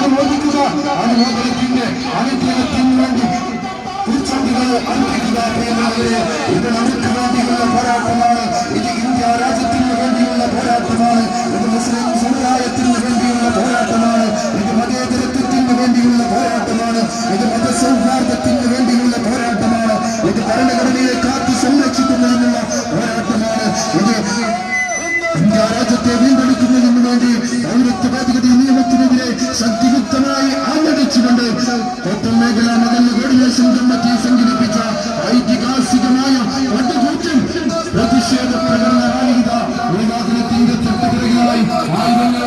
അനുമോദിക്കുക. അനുമോദനത്തിന്റെ അനുഗ്രഹത്തിന് വേണ്ടി തിരിച്ചടികൾ അർപ്പിക്കുക പ്രിയമുള്ളവരെ ഇത് നമുക്ക് വേണ്ടിയുള്ള പോരാട്ടമാണ്. ഇത് ഇന്ത്യ രാജ്യത്തിന് വേണ്ടിയുള്ള പോരാട്ടമാണ്. ഫൗണ്ടേഷൻ കമ്മിറ്റി സംഘടിപ്പിച്ച ഐതിഹാസികമായ പ്രതിഷേധ പ്രകടന റാലിത നിരോധനത്തിന്റെ തൊട്ടുപിറകിലായി ആയിരങ്ങൾ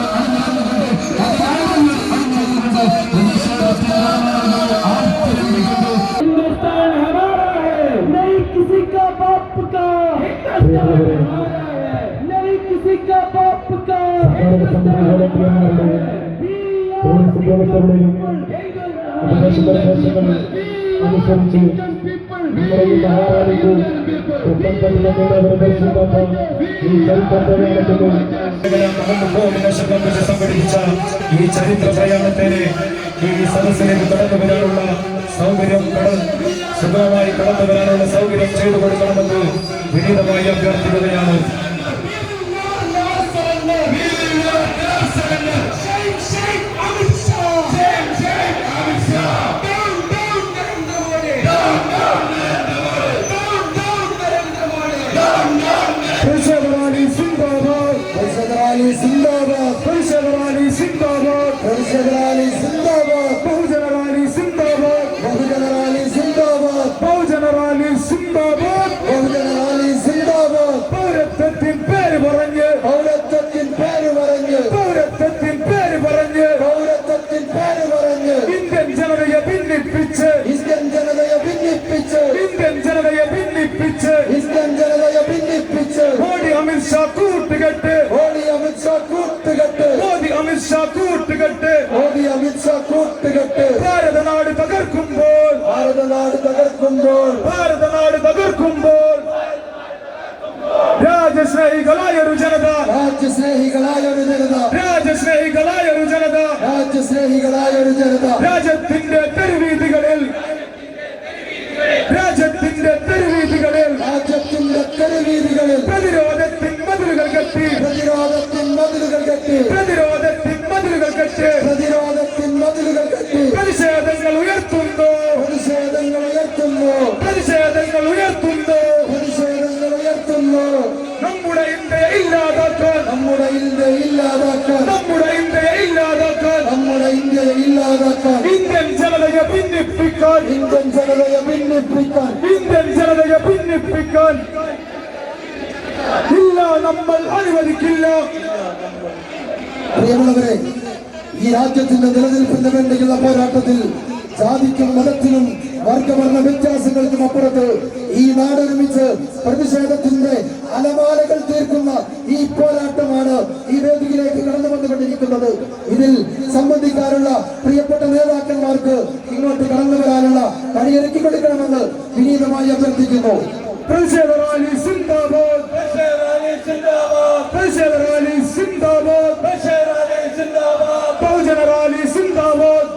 സംഘടനകളുടെയും ഉപദേശ അനുസരിച്ച് സംഘടിപ്പിച്ച ഈ ചരിത്ര പ്രയാണത്തിന് ഈ സദസ്സിലേക്ക് കടന്നു വരാനുള്ള സൗകര്യം സുഗമമായി കടന്നു വരാനുള്ള സൗകര്യം ചെയ്തു കൊടുക്കണമെന്ന് വിനീതമായി അഭ്യർത്ഥിക്കുകയാണ്. ഭിന്നിപ്പിച്ച്. ഇന്ത്യൻ ജനതയെ ഭിന്നിപ്പിച്ച്. ഇന്ത്യൻ ജനതയെ ഭിന്നിപ്പിച്ച്. ഇന്ത്യൻ ജനതയെ ഭിന്നിപ്പിച്ച്. മോദി അമിത്ഷാ കൂട്ടുകെട്ട്. മോദി അമിത്ഷാ കൂട്ടുകെട്ട്. മോദി അമിത്ഷാ കൂട്ടുകെട്ട്. മോദി അമിത്ഷാ കൂട്ടുകെട്ട്. ഭാരതനാട് തകർക്കുമ്പോൾ ഭാരതനാട് തകർക്കുമ്പോൾ ഭാരതനാട് തകർക്കുമ്പോൾ രാജസ്നേഹികളായ ഒരു ജനത. രാജ്യസ്നേഹികളായ ഒരു ജനത. രാജ്യസ്നേഹികളായ ഒരു ജനത. രാജ്യസ്നേഹികളായ ഒരു ജനത. രാജ്യത്തിന്റെ തെരുവീതികളിൽ. രാജ്യത്തിന്റെ തെരുവീതികളിൽ. ഭിന്നിപ്പിക്കാൻ ഇന്ത്യൻ ജനതയെ ഭിന്നിപ്പിക്കാൻ ഇന്ത്യൻ ജനതയെ ഭിന്നിപ്പിക്കാൻ ഇല്ല നമ്മൾ അനുവദിക്കില്ല. പ്രിയമുള്ളവരെ ഈ രാജ്യത്തിന്റെ നിലനിൽപ്പിന് വേണ്ടിയുള്ള പോരാട്ടത്തിൽ ജാതിക്കും മതത്തിനും വർഗവർണ വ്യത്യാസങ്ങൾക്കും അപ്പുറത്ത് ഈ നാടൊരുമിച്ച് പ്രതിഷേധത്തിന്റെ അലമാലകൾ തീർക്കുന്ന ഈ പോരാട്ടമാണ് ഈ വേദിയിലേക്ക് കടന്നു വന്നുകൊണ്ടിരിക്കുന്നത് ഇതിൽ സംബന്ധിക്കാനുള്ള പ്രിയപ്പെട്ട നേതാക്കന്മാർക്ക് ഇങ്ങോട്ട് കടന്നു വരാനുള്ള വഴിയൊരുക്കി കൊടുക്കണമെന്ന് വിനീതമായി അഭ്യർത്ഥിക്കുന്നു പ്രതിഷേധ റാലി സിന്ദാബാദ് പ്രതിഷേധ റാലി സിന്ദാബാദ് ബഹുജന റാലി സിന്ദാബാദ്.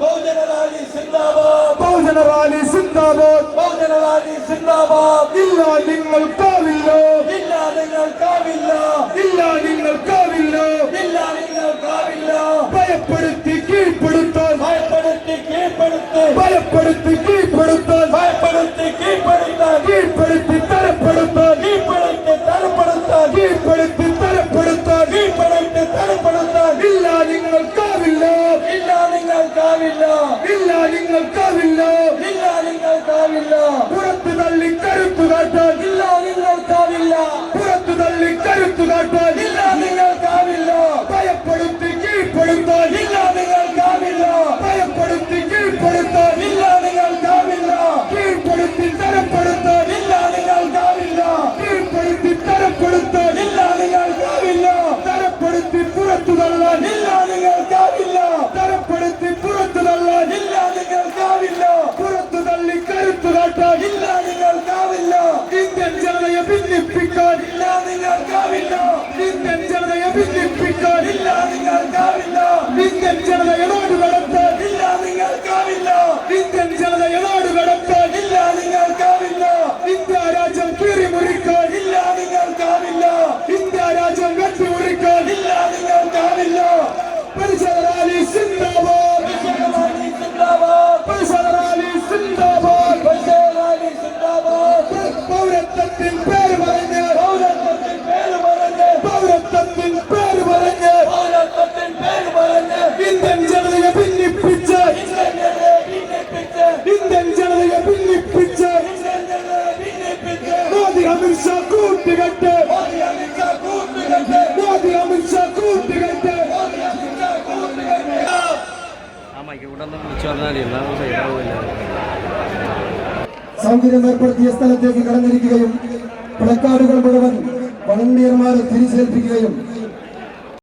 ബഹുജന റാലി സിന്ദാബാദ്. ഇല്ല നിങ്ങൾക്കാവില്ല. ഇല്ല നിങ്ങൾക്കാവില്ല. ഭയപ്പെടുത്തി தரப்படுத்தால் ஈடுபடுத்தி தரப்படுத்தால். ஈடுபடுத்தி தரப்படுத்தால். ஈடுபடுத்தி தரப்படுத்தால். ஈடுபடுத்தி தரப்படுத்தால். இல்ல நீங்கள் காவில்ல. இல்ல நீங்கள் காவில்ல. இல்ல நீங்கள் காவில்ல. இல்ல நீங்கள் காவில்ல. புறத்து தள்ளி கருத்து காட்டால். இல்ல நீங்கள் காவில்ல. புறத்து தள்ளி கருத்து காட்டால். இல்ல സൗകര്യം ഏർപ്പെടുത്തിയ സ്ഥലത്തേക്ക് കടന്നിരിക്കുകയും പ്ലക്കാർഡുകൾ മുഴുവൻ വളണ്ടിയർമാരെ തിരിച്ചേൽപ്പിക്കുകയും